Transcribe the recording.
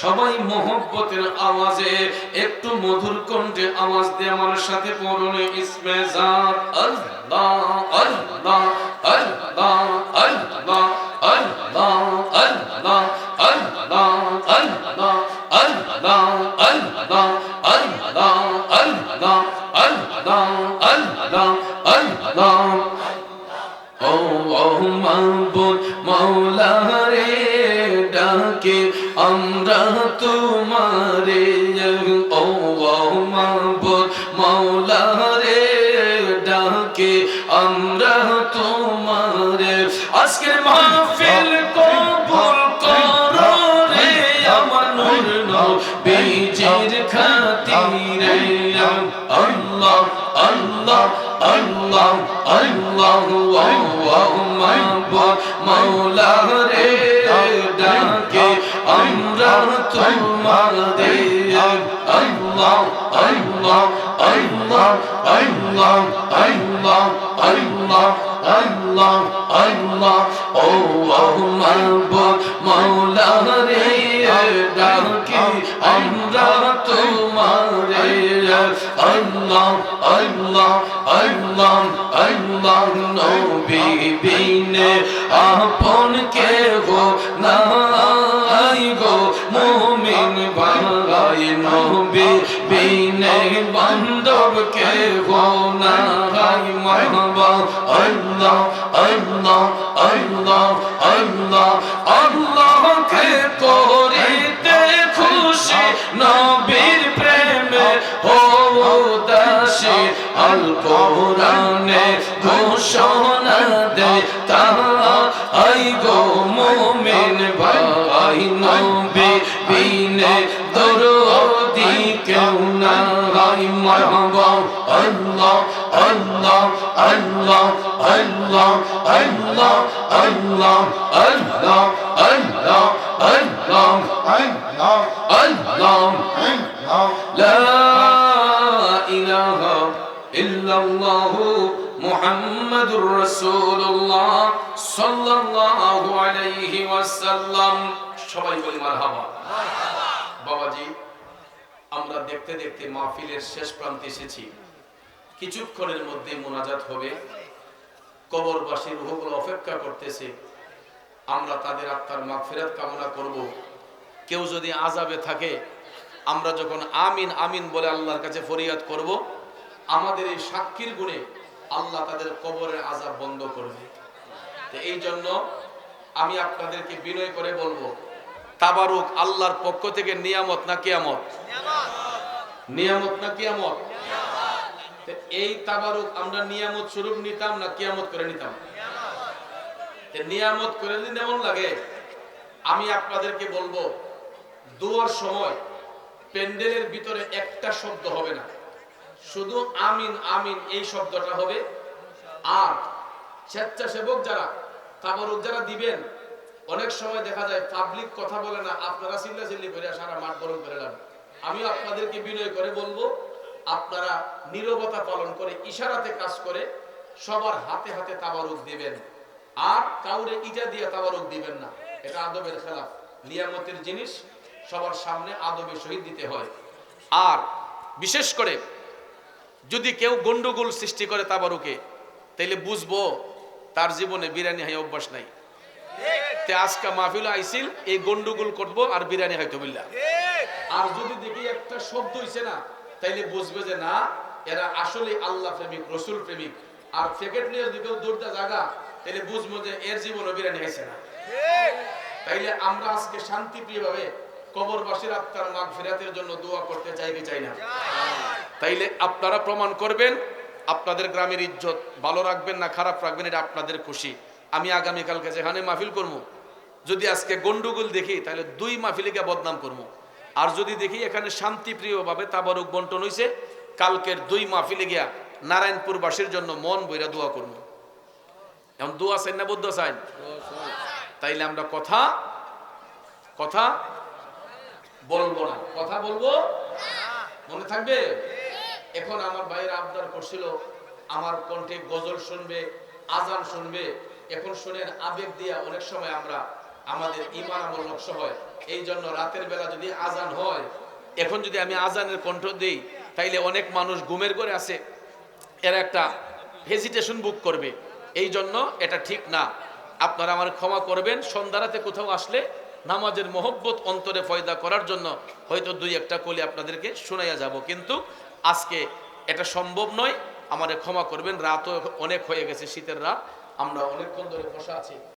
সবাই মোহব্বতের আওয়াজে একটু মধুর কণ্ঠে আওয়াজ দিয়ে আমার সাথে পড়ুন ইসমে জাত আল্লাহ আল্লাহ আল্লাহ রে আমরা তোমারে ও মাহবুব মৌলা রে ডাকে, আমরা তোমারে আজকের মাহফিল কবুল করো রে আমার নূর নবীজির খাতিরে। আল্লাহ আল্লাহ আল্লাহ আল্লাহ আল্লাহ মাহবুব মাওলা রে ডাকে। আমরা তোমাদের আল্লাহ আল্লাহ আল্লাহ আল্লাহ আল্লাহ আল্লাহ আল্লাহ আল্লাহ। ও মাহবুব মাওলা রে, ডাকে আমরা তোমারে আল্লাহ আল্লাহ আল্লাহ আল্লাহ, নবী বিনে আপন কে নবী বিনে বান্ধব কে গো নাই। মাহবা আল্লাহ আল্লাহ আল্লাহ আল্লাহ আল্লাহ কে করিতে খুশি নবীর প্রেমে ও দাসী আল কোরআনে ঘোষণা গাই মারহাবা আল্লাহ আল্লাহ আল্লাহ আল্লাহ আল্লাহ আল্লাহ আল্লাহ আল্লাহ আল্লাহ আল্লাহ আল্লাহ لا إله إلا الله محمد رسول الله صلى الله عليه وسلم সবাই বলি মারহাবা বাবাজি আমরা দেখতে দেখতে মাহফিলের শেষ প্রান্তে এসেছি। কিছুক্ষণের মধ্যে মোনাজাত হবে। কবরবাসীর রুহগুলো অপেক্ষা করতেছে। আমরা তাদের আত্মার মাগফিরাত কামনা করব। কেউ যদি আজাবে থাকে, আমরা যখন আমিন আমিন বলে আল্লাহর কাছে ফরিয়াদ করব, আমাদের এই সাক্ষীর গুণে আল্লাহ তাদের কবরের আজাব বন্ধ করবে। এই জন্য আমি আপনাদেরকে বিনয় করে বলব তাবারুক আল্লাহর পক্ষ থেকে নিয়ামত না কিয়ামত? নিয়ামত না কিয়ামত? এই তাবারুক আমরা নিয়ামত স্বরূপ নিতাম না কিয়ামত করে নিতাম? নিয়ামত করে যদি এমন লাগে? আমি আপনাদেরকে বলব, দুয়ার সময় প্যান্ডেলের ভিতরে একটা শব্দ হবে না। শুধু আমিন আমিন এই শব্দটা হবে। আর স্বেচ্ছাসেবক যারা তাবারুক যারা দিবেন অনেক সময় দেখা যায় পাবলিক কথা বলে না, আপনারা চিল্লা চিল্লি করে সারা মাঠ গরম করে নেন আমি আপনাদেরকে বিনয় করে বলব, আপনারা নীরবতা পালন করে, ইশারাতে কাজ করে, সবার হাতে হাতে তাবারুক দিবেন। আর কাউরে ইটা দিয়ে তাবারুক দিবেন না। এটা আদবের খেলাফ। নিয়ামতের জিনিস, সবার সামনে আদবে শহীদ দিতে হয়। আর বিশেষ করে, যদি কেউ গন্ডগোল সৃষ্টি করে তাবারুকে, তাইলে বুঝব তার জীবনে বিরিয়ানি হাই অভ্যাস নাই। তে আজকে মাহফিল আইছিল এই গন্ডগোল করব আর বিরিয়ানি বিল্লা। আর যদি দেখি একটা শব্দ হইছে না তাইলে বুঝবে যে না এরা আসলে আল্লাহ প্রেমিক রসুল প্রেমিক। আর নিয়ে যদি কেউ তাহলে বুঝব যে এর জীবনে বিরিয়ানি হয়েছে না। তাইলে আমরা আজকে শান্তিপ্রিয় ভাবে কবরবাসীর আত্মার মাগ ফেরাতের জন্য দোয়া করতে চাই কি চাই না? তাইলে আপনারা প্রমাণ করবেন আপনাদের গ্রামের ইজ্জত ভালো রাখবেন না খারাপ রাখবেন এটা আপনাদের খুশি। আমি আগামীকালকে যেখানে মাহফিল করব, যদি আজকে গন্ডগোল দেখি, তাহলে দুই মাহফিলিকে বদনাম করব। আর যদি দেখি এখানে শান্তিপ্রিয়ভাবে তাবারুক বন্টন হইছে, কালকের দুই মাহফিলে গিয়া নারায়ণপুরবাসীর জন্য মন বইরা দোয়া করব। এখন দোয়া চাই না বদ্ধ চাই? তাইলে আমরা কথা কথা বলব না। কথা বলব? মনে থাকবে? এখন আমার ভাইয়ের আবদার করছিল, আমার কণ্ঠে গজল শুনবে, আজান শুনবে এখন শুনেন, আবেগ দিয়া অনেক সময় আমরা আমাদের ইমান আমল নকশ হয়। এই জন্য রাতের বেলা যদি আজান হয়, এখন যদি আমি আজানের কণ্ঠ দেই, তাইলে অনেক মানুষ ঘুমের করে আছে, এরা একটা হেজিটেশন বুক করবে। এই জন্য এটা ঠিক না। আপনারা আমার ক্ষমা করবেন সন্ধ্যারাতে কোথাও আসলে নামাজের মহব্বত অন্তরে ফয়দা করার জন্য হয়তো দুই একটা কলি আপনাদেরকে শোনাইয়া যাব। কিন্তু আজকে এটা সম্ভব নয় আমাদের ক্ষমা করবেন, রাতও অনেক হয়ে গেছে শীতের রাত। আমরা অনেকক্ষণ ধরে বসে আছি।